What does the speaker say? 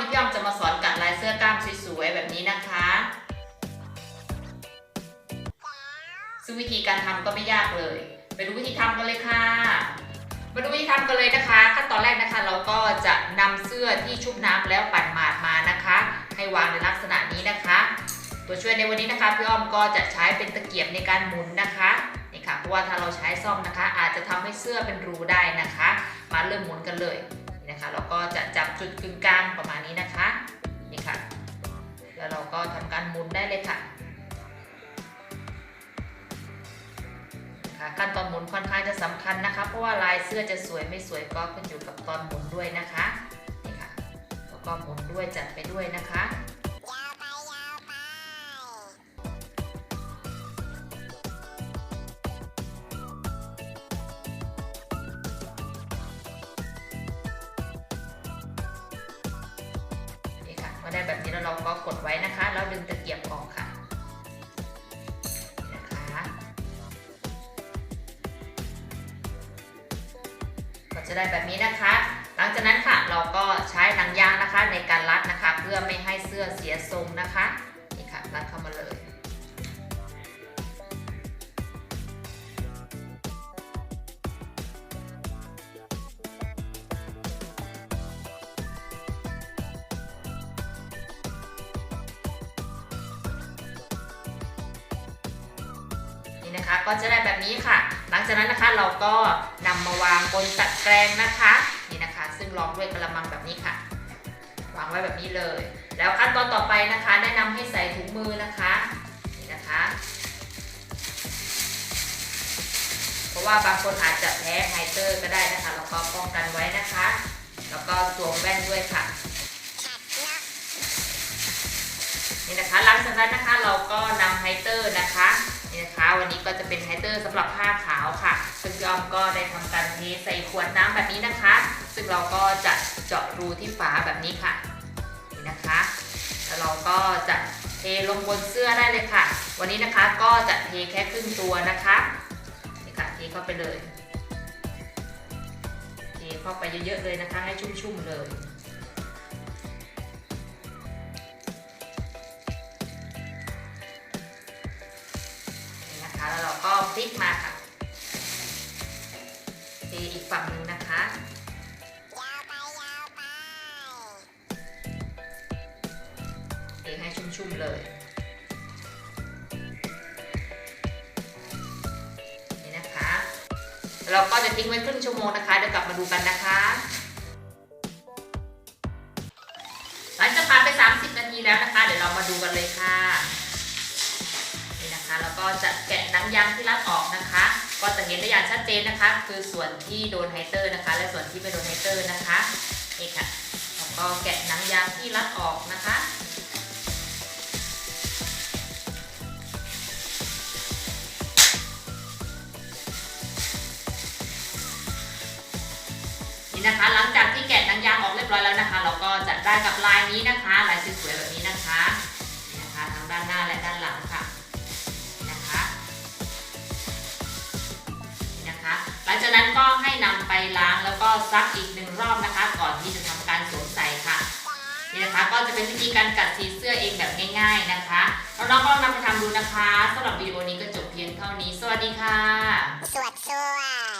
นี้พี่อ้อมจะมาสอนกัดลายเสื้อกล้ามสวยๆแบบนี้นะคะ ซึ่งวิธีการทำก็ไม่ยากเลย ไปดูวิธีทำกันเลยค่ะ มาดูวิธีทำกันเลยนะคะ ขั้นตอนแรกนะคะ เราก็จะนำเสื้อที่ชุบน้ำแล้วปั่นหมาดมานะคะ ให้วางในลักษณะนี้นะคะ ตัวช่วยในวันนี้นะคะพี่อ้อมก็จะใช้เป็นตะเกียบในการหมุนนะคะนี่ค่ะเพราะว่าถ้าเราใช้ซ่อมนะคะ อาจจะทำให้เสื้อเป็นรูได้นะคะ มาเริ่มหมุนกันเลยนี่นะคะ เราก็จะจับจุดกึ่งกลาง หมุนได้เลยค่ะค่ะขั้นตอนหมุนค่อนข้างจะสำคัญนะคะ เพราะว่าลายเสื้อจะสวยไม่สวยก็ขึ้นอยู่กับตอนหมุนด้วยนะคะนี่ค่ะแล้วก็หมุนด้วยจัดไปด้วยนะคะ ได้แบบนี้แล้วเราก็กดไว้นะคะ แล้วดึงตะเกียบออกค่ะนี่นะคะก็จะได้แบบนี้นะคะ หลังจากนั้นค่ะเราก็ใช้หนังยางนะคะในการรัดนะคะ เพื่อไม่ให้ นี่นะคะ ก็จะได้แบบนี้ค่ะ หลังจากนั้นนะคะเราก็นำมาวางบนตะแกรงนะคะนี่นะคะ ซึ่งรองด้วยกระมังแบบนี้ค่ะ วางไว้แบบนี้เลย แล้วขั้นตอนต่อไปนะคะ แนะนำให้ใส่ถุงมือนะคะนี่นะคะ เพราะว่าบางคนอาจจะแพ้ไฮเตอร์ก็ได้นะคะแล้วก็ป้องกันไว้นะคะ แล้วก็สวมแว่นด้วยค่ะนาะนี่นะคะหลังจากนั้นนะคะเราก็นำไฮเตอร์นะคะ นี่ก็จะเป็นไฮเตอร์สำหรับผ้าขาวค่ะ ซึ่งพี่อ้อมก็ได้ทำการเทใส่ขวดน้ำแบบนี้นะคะ ซึ่งเราก็จะเจาะรูที่ฝาแบบนี้ค่ะ นี่นะคะ แล้วเราก็จะเทลงบนเสื้อได้เลยค่ะ วันนี้นะคะก็จะเทแค่ครึ่งตัวนะคะนี่ค่ะเทเข้าไปเลย เทเข้าไปเยอะๆเลยนะคะ ให้ชุ่มๆเลย เราก็พลิกมาค่ะทีอีกฝั่งหนึ่งนะคะยาวไปยาวไปเทให้ชุ่มๆเลยนี่นะคะ เราก็จะทิ้งไว้ครึ่งชั่วโมงนะคะเดี๋ยวกลับมาดูกันนะคะหลังจากผ่านไป 30 นาทีแล้วนะคะ เดี๋ยวเรามาดูกันเลยค่ะนี่นะคะแล้วก็จะแกะ ยางที่รัดออกนะคะ ก็จะเห็นได้อย่างชัดเจนนะคะ คือส่วนที่โดนไฮเตอร์นะคะ และส่วนที่ไม่โดนไฮเตอร์นะคะนี่ค่ะแล้วก็แกะหนังยางที่รัดออกนะคะนี่นะคะหลังจากที่แกะหนังยางออกเรียบร้อยแล้วนะคะ เราก็จะได้กับลายนี้นะคะ ลายสวยๆแบบนี้นะคะนี่นะคะทั้งด้านหน้า ซักอีกหนึ่งรอบนะคะ ก่อนที่จะทำการสวมใส่ค่ะนี่นะคะก็จะเป็นวิธีการกัดสีเสื้อเองแบบง่าย ๆนะคะแล้วเราก็นำไปทำดูนะคะสำหรับวิดีโอนี้ก็จบเพียงเท่านี้ สวัสดีค่ะ สวดสดี